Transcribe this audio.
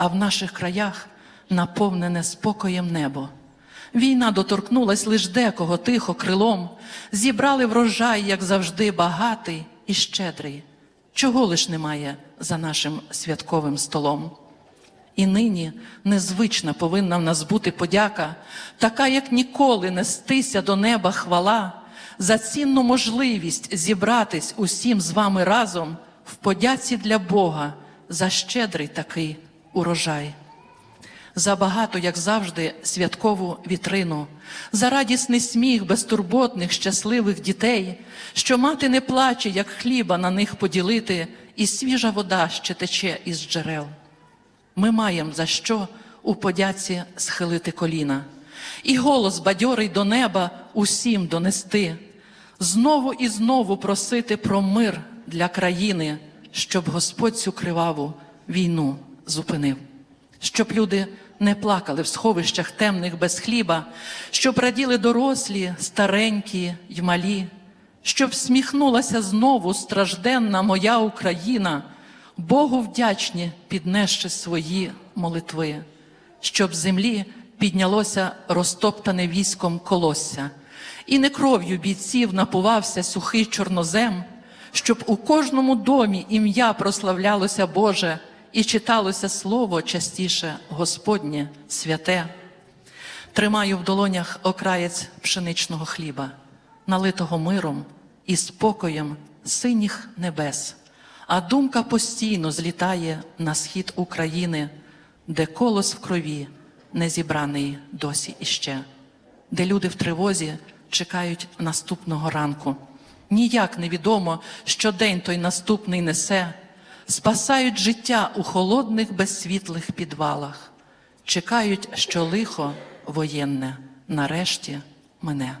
а в наших краях наповнене спокоєм небо. Війна доторкнулась лиш декого тихо крилом, зібрали врожай, як завжди, багатий і щедрий. Чого лиш немає за нашим святковим столом? І нині незвична повинна в нас бути подяка, така, як ніколи нестися до неба хвала, за цінну можливість зібратись усім з вами разом в подяці для Бога за щедрий такий урожай. За багато, як завжди, святкову вітрину, за радісний сміх безтурботних, щасливих дітей, що мати не плаче, як хліба на них поділити, і свіжа вода ще тече із джерел. Ми маємо за що у подяці схилити коліна, і голос бадьорий до неба усім донести, знову і знову просити про мир для країни, щоб Господь цю криваву війну зупинив, щоб люди не плакали в сховищах темних без хліба, щоб раділи дорослі, старенькі й малі, щоб всміхнулася знову стражденна моя Україна. Богу вдячні, піднесши свої молитви, щоб землі піднялося розтоптане військом колосся, і не кров'ю бійців напувався сухий чорнозем, щоб у кожному домі ім'я прославлялося Боже і читалося слово частіше Господнє святе. Тримаю в долонях окраєць пшеничного хліба, налитого миром і спокоєм синіх небес. А думка постійно злітає на схід України, де колос в крові не зібраний досі іще, де люди в тривозі чекають наступного ранку. Ніяк невідомо, що день той наступний несе, спасають життя у холодних безсвітлих підвалах, чекають, що лихо воєнне нарешті мене.